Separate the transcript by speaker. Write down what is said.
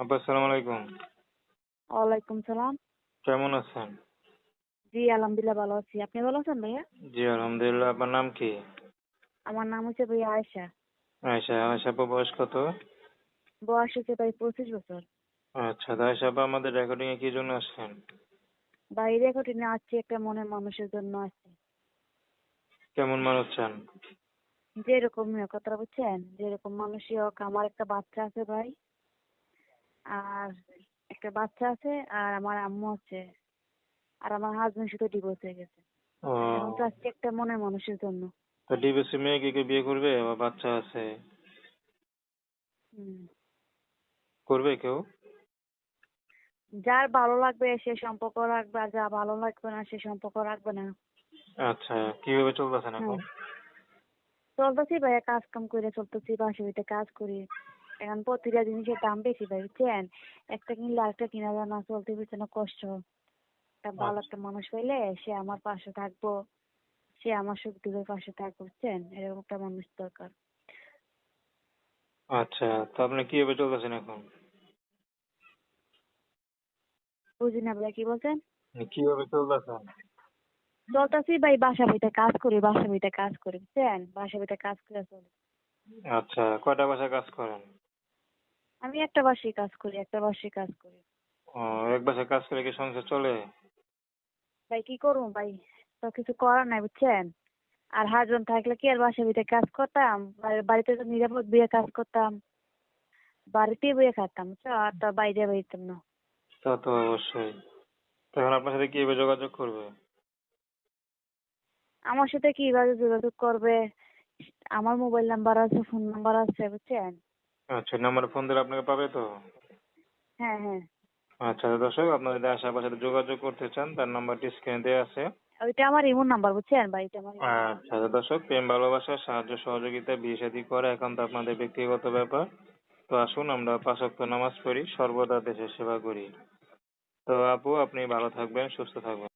Speaker 1: আপা আসসালামু আলাইকুম।
Speaker 2: ওয়ালাইকুম সালাম।
Speaker 1: কেমন আছেন?
Speaker 2: জি আলহামদুলিল্লাহ ভালো আছি। আপনি ভালো আছেন ভাইয়া?
Speaker 1: জি আলহামদুলিল্লাহ। আপনার নাম কি?
Speaker 2: আমার নাম হচ্ছে ভাইয়া আয়েশা।
Speaker 1: আয়সা আয়সা আপা বয়স কত?
Speaker 2: বয়স হচ্ছে প্রায় পঁচিশ বছর।
Speaker 1: আচ্ছা তো আয়সা আপা আমাদের রেকর্ডিং এ কি জন্য আসছেন?
Speaker 2: বাইরে কঠিনে আছি একটা মনের মানুষের জন্য আছি
Speaker 1: কেমন মানুষ চান?
Speaker 2: যেরকম কথাটা বুঝছেন? যেরকম মানুষই হোক আমার একটা বাচ্চা আছে ভাই। আর একটা বাচ্চা আছে আর আমার আম্মু আছে। আর আমার হাজবেন্ড সাথে ডিভোর্স হয়ে গেছে। এখন একটা মনের মানুষের জন্য।
Speaker 1: তো ডিবিসি মেয়ে কি কেউ বিয়ে করবে? বা বাচ্চা আছে।
Speaker 2: হুম।
Speaker 1: করবে কেউ?
Speaker 2: যার ভালো লাগবে সে সম্পর্ক রাখবে আর যা ভালো লাগবে না সে সম্পর্ক রাখবে না।
Speaker 1: আচ্ছা কীভাবে চলতেছেন এখন?
Speaker 2: হুম। চলতেছি ভাইয়া কাজ কাম করে চলতেছি বাসা বাড়িতে কাজ করি। এখন প্রতিটা জিনিসের দাম বেশি ভাই বুঝছেন? একটা কিনলে আরেকটা কিনা যায় না চলতে ফিরতে না কষ্ট। একটা ভালো একটা মানুষ পাইলে সে আমার পাশে থাকব সে আমার সুখ দুঃখের পাশে থাকবে বুঝছেন? এরকম একটা মানুষ দরকার।
Speaker 1: আচ্ছা তো আপনি কীভাবে চলতেছেন এখন?
Speaker 2: বুঝি না ভাইয়া কি বলছেন?
Speaker 1: কীভাবে চলতেছেন?
Speaker 2: চলতেছি ভাই বাসা বাড়িতে কাজ করি বাসা বাড়িতে কাজ করি বুঝছেন? বাসা বাড়িতে কাজ করে চলি।
Speaker 1: আচ্ছা কয়টা বাসায় কাজ করেন?
Speaker 2: আমি একটা বাসায় কাজ করি একটা বাসায় কাজ করি।
Speaker 1: ও এক বাসায় কাজ করে কি সংসার চলে?
Speaker 2: ভাই কি করব ভাই? তো কিছু করার নাই বুঝছেন? আর হাজবেন্ড থাকলে কি আর বাসা বাড়িতে কাজ করতাম? বাড়িতে তো নিরাপদ বিয়ে কাজ করতাম। বাড়িতেই বয়ে খাতাম বুঝছ? আর তো বাইরে বেরোতাম না।
Speaker 1: তা তো অবশ্যই। তখন আপনার সাথে কীভাবে যোগাযোগ করবে?
Speaker 2: আমার সাথে কীভাবে যোগাযোগ করবে? আমার মোবাইল নাম্বার আছে ফোন নাম্বার আছে বুঝছেন?
Speaker 1: আচ্ছা নাম্বারে ফোন দিলে আপনাকে পাবে তো?
Speaker 2: হ্যাঁ হ্যাঁ।
Speaker 1: আচ্ছা দর্শক আপনারা যদি আশেপাশে যোগাযোগ করতে চান তার নাম্বারটি স্ক্রিনে দেওয়া আছে।
Speaker 2: ওইটা আমার ইমোর নাম্বার বুঝছেন? ভাই এটা আমার
Speaker 1: আচ্ছা দর্শক প্রেম ভালোবাসা সাহায্য সহযোগিতা বিয়ে শাদী করা তো আপনাদের ব্যক্তিগত ব্যাপার। তো আসুন আমরা পাঁচ ওয়াক্ত নামাজ পড়ি সর্বদা দেশের সেবা করি। তো আপু আপনি ভালো থাকবেন সুস্থ থাকবেন।